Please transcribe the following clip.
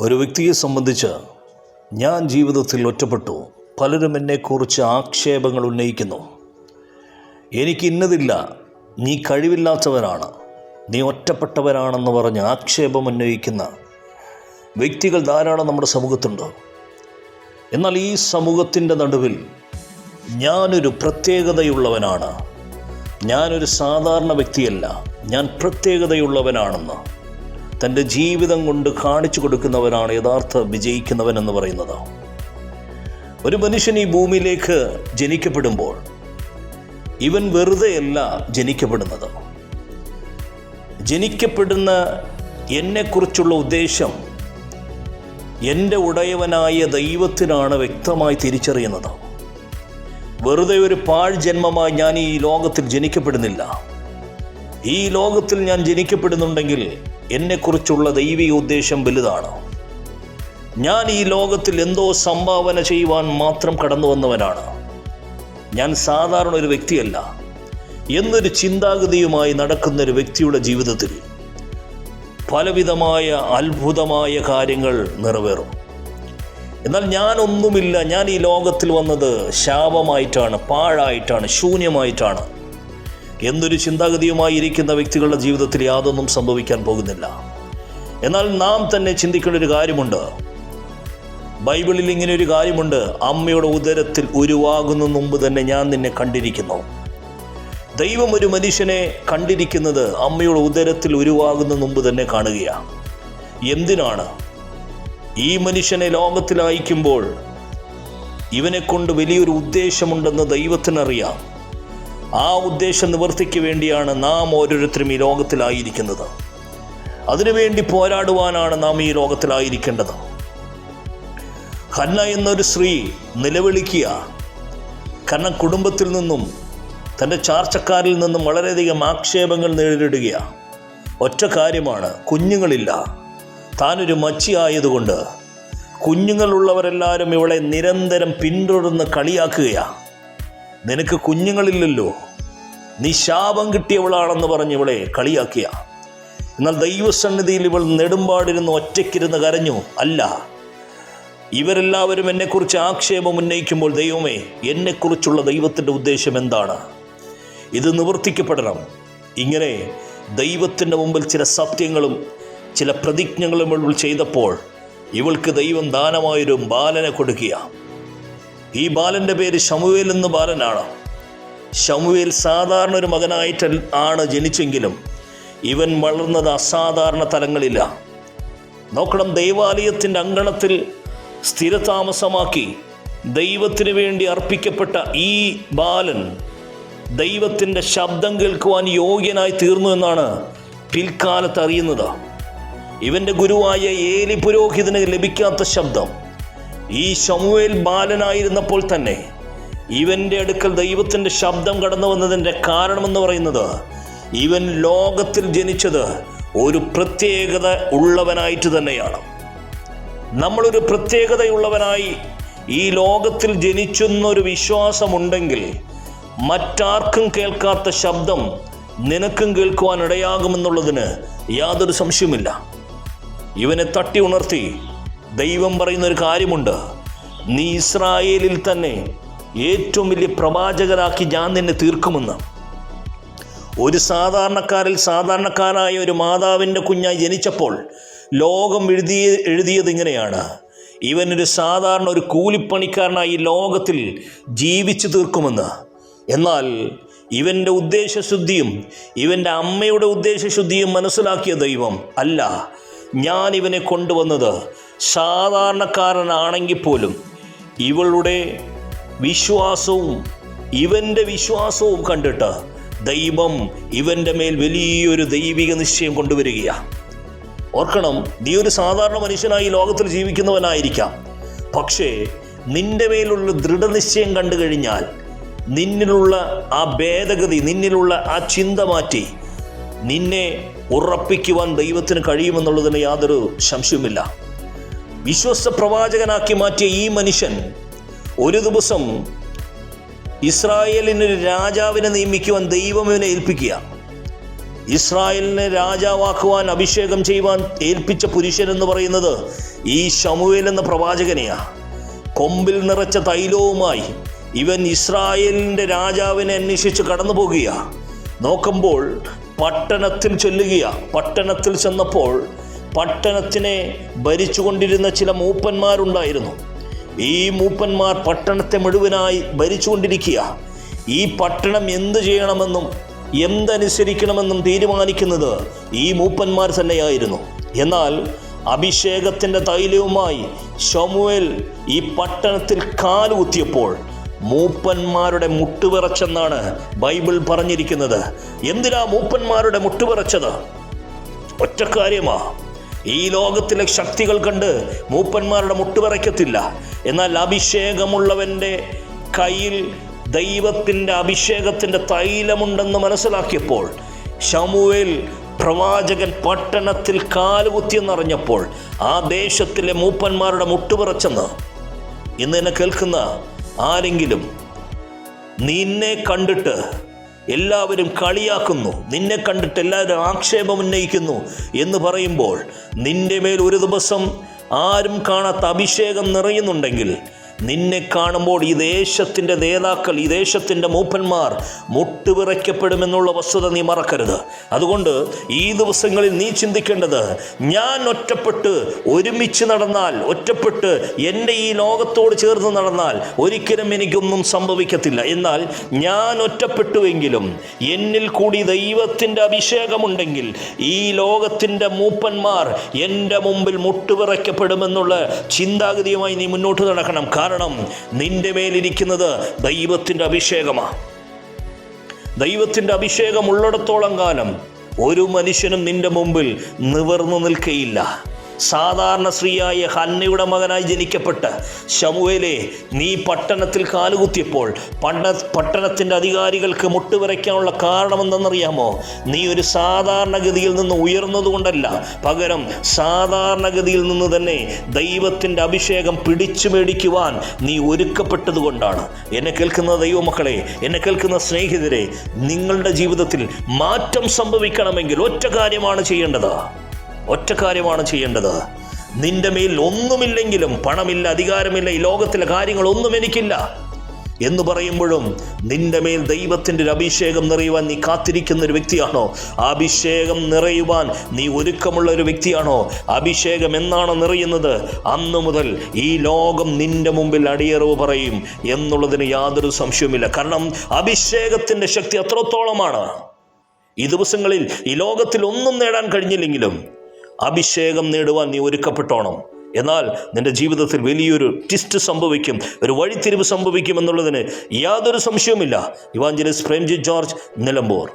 ഒരു വ്യക്തിയെ സംബന്ധിച്ച് ഞാൻ ജീവിതത്തിൽ ഒറ്റപ്പെട്ടു. പലരും എന്നെക്കുറിച്ച് ആക്ഷേപങ്ങൾ ഉന്നയിക്കുന്നു. എനിക്ക് ഇന്നതില്ല. നീ കഴിവില്ലാത്തവരാണ്. നീ ഒറ്റപ്പെട്ടവരാണെന്ന് പറഞ്ഞ് ആക്ഷേപം ഉന്നയിക്കുന്ന വ്യക്തികൾ ധാരാളം നമ്മുടെ സമൂഹത്തുണ്ട്. എന്നാൽ ഈ സമൂഹത്തിന്റെ നടുവിൽ ഞാനൊരു പ്രത്യേകതയുള്ളവനാണ്. ഞാനൊരു സാധാരണ വ്യക്തിയല്ല. ഞാൻ പ്രത്യേകതയുള്ളവനാണെന്ന്. തന്റെ ജീവിതം കൊണ്ട് കാണിച്ചു കൊടുക്കുന്നവനാണ് യഥാർത്ഥ വിജയിക്കുന്നവൻ എന്ന് പറയുന്നത്. ഒരു മനുഷ്യൻ ഈ ഭൂമിയിലേക്ക് ജനിക്കപ്പെടുമ്പോൾ ഇവൻ വെറുതെയല്ല ജനിക്കപ്പെടുന്നത്. ജനിക്കപ്പെടുന്ന എന്നെക്കുറിച്ചുള്ള ഉദ്ദേശം എന്റെ ഉടയവനായ ദൈവത്തിനാണ് വ്യക്തമായി തിരിച്ചറിയുന്നത്. വെറുതെ ഒരു പാഴ് ജന്മമായി ഞാൻ ഈ ലോകത്തിൽ ജനിക്കപ്പെടുന്നില്ല. ഈ ലോകത്തിൽ ഞാൻ ജനിക്കപ്പെടുന്നുണ്ടെങ്കിൽ എന്നെക്കുറിച്ചുള്ള ദൈവിക ഉദ്ദേശം വലുതാണ്. ഞാൻ ഈ ലോകത്തിൽ എന്തോ സംഭാവന ചെയ്യുവാൻ മാത്രം കടന്നു വന്നവനാണ് ഞാൻ സാധാരണ ഒരു വ്യക്തിയല്ല. എന്നൊരു ചിന്താഗതിയുമായി നടക്കുന്ന ഒരു വ്യക്തിയുടെ ജീവിതത്തിൽ പലവിധമായ അത്ഭുതമായ കാര്യങ്ങൾ നിറവേറും. എന്നാൽ ഞാനൊന്നുമില്ല. ഞാൻ ഈ ലോകത്തിൽ വന്നത് ശാപമായിട്ടാണ് പാഴായിട്ടാണ് ശൂന്യമായിട്ടാണ്. എന്നൊരു ചിന്താഗതിയുമായി ഇരിക്കുന്ന വ്യക്തികളുടെ ജീവിതത്തിൽ യാതൊന്നും സംഭവിക്കാൻ പോകുന്നില്ല. എന്നാൽ നാം തന്നെ ചിന്തിക്കേണ്ട ഒരു കാര്യമുണ്ട്. ബൈബിളിൽ ഇങ്ങനെ ഒരു കാര്യമുണ്ട്. അമ്മയുടെ ഉദരത്തിൽ ഉരുവാകുന്ന മുമ്പ് തന്നെ ഞാൻ നിന്നെ കണ്ടിരിക്കുന്നു. ദൈവം ഒരു മനുഷ്യനെ കണ്ടിരിക്കുന്നത് അമ്മയുടെ ഉദരത്തിൽ ഉരുവാകുന്ന മുമ്പ് തന്നെ കാണുകയാണ്. എന്തിനാണ്? ഈ മനുഷ്യനെ ലോകത്തിൽ അയക്കുമ്പോൾ ഇവനെക്കൊണ്ട് വലിയൊരു ഉദ്ദേശമുണ്ടെന്ന് ദൈവത്തിനറിയാം. ആ ഉദ്ദേശ നിവൃത്തിക്ക് വേണ്ടിയാണ് നാം ഓരോരുത്തരും ഈ ലോകത്തിലായിരിക്കുന്നത്. അതിനുവേണ്ടി പോരാടുവാനാണ് നാം ഈ ലോകത്തിലായിരിക്കേണ്ടത്. ഹന്ന എന്നൊരു സ്ത്രീ നിലവിളിക്കുക കാരണം കുടുംബത്തിൽ നിന്നും തന്റെ ചാർച്ചക്കാരിൽ നിന്നും വളരെയധികം ആക്ഷേപങ്ങൾ നേരിടുകയാണ് ഒറ്റ കാര്യമാണ് കുഞ്ഞുങ്ങളില്ല. താനൊരു മച്ചിയായതുകൊണ്ട് കുഞ്ഞുങ്ങളുള്ളവരെല്ലാവരും ഇവളെ നിരന്തരം പിന്തുടർന്ന് കളിയാക്കുകയാണ് നിനക്ക് കുഞ്ഞുങ്ങളില്ലല്ലോ. നീ ശാപം കിട്ടിയവളാണെന്ന് പറഞ്ഞ് ഇവളെ കളിയാക്കിയ. എന്നാൽ ദൈവസന്നിധിയിൽ ഇവൾ നെടുമ്പാടിരുന്ന് ഒറ്റയ്ക്കിരുന്ന് കരഞ്ഞു. അല്ല ഇവരെല്ലാവരും എന്നെക്കുറിച്ച് ആക്ഷേപം ഉന്നയിക്കുമ്പോൾ ദൈവമേ എന്നെക്കുറിച്ചുള്ള ദൈവത്തിന്റെ ഉദ്ദേശം എന്താണ്? ഇത് നിവർത്തിക്കപ്പെടണം. ഇങ്ങനെ ദൈവത്തിന്റെ മുമ്പിൽ ചില സത്യങ്ങളും ചില പ്രതിജ്ഞകളും ഇവൾ ചെയ്തപ്പോൾ ഇവൾക്ക് ദൈവം ദാനമായൊരു ബാലനെ കൊടുക്കുക. ഈ ബാലന്റെ പേര് ഷമുവേൽ എന്ന ബാലനാണ്. ഷമുവേൽ സാധാരണ ഒരു മകനായിട്ട് ആണ് ജനിച്ചെങ്കിലും ഇവൻ വളർന്നത് അസാധാരണ തലങ്ങളില്ല. നോക്കണം ദൈവാലയത്തിന്റെ അങ്കണത്തിൽ സ്ഥിരതാമസമാക്കി ദൈവത്തിന് വേണ്ടി അർപ്പിക്കപ്പെട്ട ഈ ബാലൻ ദൈവത്തിന്റെ ശബ്ദം കേൾക്കുവാൻ യോഗ്യനായി തീർന്നു എന്നാണ് പിൽക്കാലത്ത് അറിയുന്നത്. ഇവന്റെ ഗുരുവായ ഏലി പുരോഹിതന് ലഭിക്കാത്ത ശബ്ദം. ഈ ശമുവേൽ ബാലനായിരുന്നപ്പോൾ തന്നെ ഇവന്റെ അടുക്കൽ ദൈവത്തിന്റെ ശബ്ദം കടന്നു വന്നതിന്റെ കാരണമെന്ന് പറയുന്നത് ഇവൻ ലോകത്തിൽ ജനിച്ചത് ഒരു പ്രത്യേകത ഉള്ളവനായിട്ട് തന്നെയാണ്. നമ്മളൊരു പ്രത്യേകതയുള്ളവനായി ഈ ലോകത്തിൽ ജനിച്ചെന്നൊരു വിശ്വാസമുണ്ടെങ്കിൽ മറ്റാർക്കും കേൾക്കാത്ത ശബ്ദം നിനക്കും കേൾക്കുവാൻ ഇടയാകുമെന്നുള്ളതിന് യാതൊരു സംശയമില്ല ഇവനെ തട്ടി ഉണർത്തി ദൈവം പറയുന്ന ഒരു കാര്യമുണ്ട്. നീ ഇസ്രായേലിൽ തന്നെ ഏറ്റവും വലിയ പ്രവാചകരാക്കി ഞാൻ നിന്നെ തീർക്കുമെന്ന്. ഒരു സാധാരണക്കാരിൽ സാധാരണക്കാരായ ഒരു മാതാവിന്റെ കുഞ്ഞായി ജനിച്ചപ്പോൾ ലോകം എഴുതിയ എഴുതിയത് ഇങ്ങനെയാണ്. ഇവനൊരു സാധാരണ ഒരു കൂലിപ്പണിക്കാരനായി ലോകത്തിൽ ജീവിച്ചു തീർക്കുമെന്ന്. എന്നാൽ ഇവന്റെ ഉദ്ദേശശുദ്ധിയും ഇവന്റെ അമ്മയുടെ ഉദ്ദേശശുദ്ധിയും മനസ്സിലാക്കിയ ദൈവം അല്ല. ഞാൻ ഇവനെ കൊണ്ടുവന്നത് സാധാരണക്കാരനാണെങ്കിൽ പോലും ഇവളുടെ വിശ്വാസവും ഇവന്റെ വിശ്വാസവും കണ്ടിട്ട് ദൈവം ഇവന്റെ മേൽ വലിയൊരു ദൈവിക നിശ്ചയം കൊണ്ടുവരികയാണ് ഓർക്കണം നീ ഒരു സാധാരണ മനുഷ്യനായി ലോകത്തിൽ ജീവിക്കുന്നവനായിരിക്കാം. പക്ഷേ നിന്റെ മേലുള്ള ദൃഢനിശ്ചയം കണ്ടു കഴിഞ്ഞാൽ നിന്നിലുള്ള ആ ഭേദഗതി നിന്നിലുള്ള ആ ചിന്ത മാറ്റി നിന്നെ ഉറപ്പിക്കുവാൻ ദൈവത്തിന് കഴിയുമെന്നുള്ളതിന് യാതൊരു സംശയവുമില്ല. വിശ്വസ്ത പ്രവാചകനാക്കി മാറ്റിയ ഈ മനുഷ്യൻ ഒരു ദിവസം ഇസ്രായേലിനൊരു രാജാവിനെ നിയമിക്കുവാൻ ദൈവം ഇവനെ ഏൽപ്പിക്കുക. ഇസ്രായേലിനെ രാജാവാക്കുവാൻ അഭിഷേകം ചെയ്യുവാൻ ഏൽപ്പിച്ച പുരുഷൻ എന്ന് പറയുന്നത് ഈ ഷമുവേൽ എന്ന പ്രവാചകനെയാ. കൊമ്പിൽ നിറച്ച തൈലവുമായി ഇവൻ ഇസ്രായേലിന്റെ രാജാവിനെ അന്വേഷിച്ച് കടന്നു പോകുക നോക്കുമ്പോൾ പട്ടണത്തിൽ ചെല്ലുകയാണ് പട്ടണത്തിൽ ചെന്നപ്പോൾ പട്ടണത്തിനെ ഭരിച്ചുകൊണ്ടിരുന്ന ചില മൂപ്പന്മാരുണ്ടായിരുന്നു. ഈ മൂപ്പന്മാർ പട്ടണത്തെ മുഴുവനായി ഭരിച്ചുകൊണ്ടിരിക്കുക. ഈ പട്ടണം എന്ത് ചെയ്യണമെന്നും എന്തനുസരിക്കണമെന്നും തീരുമാനിക്കുന്നത് ഈ മൂപ്പന്മാർ തന്നെയായിരുന്നു. എന്നാൽ അഭിഷേകത്തിന്റെ തൈലവുമായി ഷമുവേൽ ഈ പട്ടണത്തിൽ കാലുകുത്തിയപ്പോൾ മൂപ്പന്മാരുടെ മുട്ടുവിറച്ചെന്നാണ് ബൈബിൾ പറഞ്ഞിരിക്കുന്നത്. എന്തിനാ മൂപ്പന്മാരുടെ മുട്ടുവിറച്ചത്? ഒറ്റക്കാര്യമാണ് കാര്യമാ. ഈ ലോകത്തിലെ ശക്തികൾ കണ്ട് മൂപ്പന്മാരുടെ മുട്ടുപറയ്ക്കത്തില്ല. എന്നാൽ അഭിഷേകമുള്ളവന്റെ കയ്യിൽ ദൈവത്തിന്റെ അഭിഷേകത്തിന്റെ തൈലമുണ്ടെന്ന് മനസ്സിലാക്കിയപ്പോൾ ഷമുവേൽ പ്രവാചകൻ പട്ടണത്തിൽ കാലുകുത്തിയെന്നറിഞ്ഞപ്പോൾ ആ ദേശത്തിലെ മൂപ്പന്മാരുടെ മുട്ടുപറച്ചെന്ന്. ഇന്ന് എന്നെ കേൾക്കുന്ന ആരെങ്കിലും നിന്നെ കണ്ടിട്ട് എല്ലാവരും കളിയാക്കുന്നു. നിന്നെ കണ്ടിട്ട് എല്ലാവരും ആക്ഷേപം ഉന്നയിക്കുന്നു എന്ന് പറയുമ്പോൾ നിന്റെ മേൽ ഒരു ദിവസം ആരും കാണാത്ത അഭിഷേകം നിറയുന്നുണ്ടെങ്കിൽ നിന്നെ കാണുമ്പോൾ ഈ ദേശത്തിന്റെ നേതാക്കൾ ഈ ദേശത്തിന്റെ മൂപ്പന്മാർ മുട്ടുവിറയ്ക്കപ്പെടുമെന്നുള്ള വസ്തുത നീ മറക്കരുത്. അതുകൊണ്ട് ഈ ദിവസങ്ങളിൽ നീ ചിന്തിക്കേണ്ടത് ഞാൻ ഒറ്റപ്പെട്ട് ഒരുമിച്ച് നടന്നാൽ ഒറ്റപ്പെട്ട് എന്റെ ഈ ലോകത്തോട് ചേർന്ന് നടന്നാൽ ഒരിക്കലും എനിക്കൊന്നും സംഭവിക്കത്തില്ല. എന്നാൽ ഞാൻ ഒറ്റപ്പെട്ടുവെങ്കിലും എന്നിൽ കൂടി ദൈവത്തിന്റെ അഭിഷേകമുണ്ടെങ്കിൽ ഈ ലോകത്തിന്റെ മൂപ്പന്മാർ എന്റെ മുമ്പിൽ മുട്ടുവിറയ്ക്കപ്പെടുമെന്നുള്ള ചിന്താഗതിയുമായി നീ മുന്നോട്ട് നടക്കണം. നിന്റെ മേലിരിക്കുന്നത് ദൈവത്തിന്റെ അഭിഷേകമാണ് ദൈവത്തിന്റെ അഭിഷേകം ഉള്ളിടത്തോളം കാലം ഒരു മനുഷ്യനും നിന്റെ മുമ്പിൽ നിവർന്നു നിൽക്കയില്ല. സാധാരണ സ്ത്രീയായ ഹന്നയുടെ മകനായി ജനിക്കപ്പെട്ട ശമുവേലെ നീ പട്ടണത്തിൽ കാലുകുത്തിയപ്പോൾ പണ്ട പട്ടണത്തിന്റെ അധികാരികൾക്ക് മുട്ടുവിറയ്ക്കാനുള്ള കാരണമെന്തെന്നറിയാമോ? നീ ഒരു സാധാരണഗതിയിൽ നിന്ന് ഉയർന്നതുകൊണ്ടല്ല പകരം സാധാരണഗതിയിൽ നിന്ന് തന്നെ ദൈവത്തിന്റെ അഭിഷേകം പിടിച്ചു മേടിക്കുവാൻ നീ ഒരുക്കപ്പെട്ടതുകൊണ്ടാണ്. എന്നെ കേൾക്കുന്ന ദൈവമക്കളെ എന്നെ കേൾക്കുന്ന സ്നേഹിതരെ നിങ്ങളുടെ ജീവിതത്തിൽ മാറ്റം സംഭവിക്കണമെങ്കിൽ ഒറ്റ കാര്യമാണ് ചെയ്യേണ്ടത്. ഒറ്റ കാര്യമാണ് ചെയ്യേണ്ടത്. നിന്റെ മേൽ ഒന്നുമില്ലെങ്കിലും പണമില്ല അധികാരമില്ല ഈ ലോകത്തിലെ കാര്യങ്ങളൊന്നും എനിക്കില്ല. എന്ന് പറയുമ്പോഴും നിന്റെ മേൽ ദൈവത്തിന്റെ ഒരു അഭിഷേകം നിറയുവാൻ നീ കാത്തിരിക്കുന്ന ഒരു വ്യക്തിയാണോ? അഭിഷേകം നിറയുവാൻ നീ ഒരുക്കമുള്ള ഒരു വ്യക്തിയാണോ? അഭിഷേകം എന്നാണ് നിറയുന്നത്? അന്ന് മുതൽ ഈ ലോകം നിന്റെ മുമ്പിൽ അടിയറവ് പറയും എന്നുള്ളതിന് യാതൊരു സംശയവുമില്ല. കാരണം അഭിഷേകത്തിന്റെ ശക്തി അത്രത്തോളമാണ്. ഈ ദിവസങ്ങളിൽ ഈ ലോകത്തിൽ ഒന്നും നേടാൻ കഴിഞ്ഞില്ലെങ്കിലും അഭിഷേകം നേടുവാൻ നീ ഒരുക്കപ്പെട്ടോണം. എന്നാൽ നിന്റെ ജീവിതത്തിൽ വലിയൊരു ട്വിസ്റ്റ് സംഭവിക്കും. ഒരു വഴിത്തിരിവ് സംഭവിക്കും എന്നുള്ളതിന് യാതൊരു സംശയവുമില്ല. ഇവാഞ്ചലിസ് പ്രേംജി ജോർജ് നിലമ്പൂർ.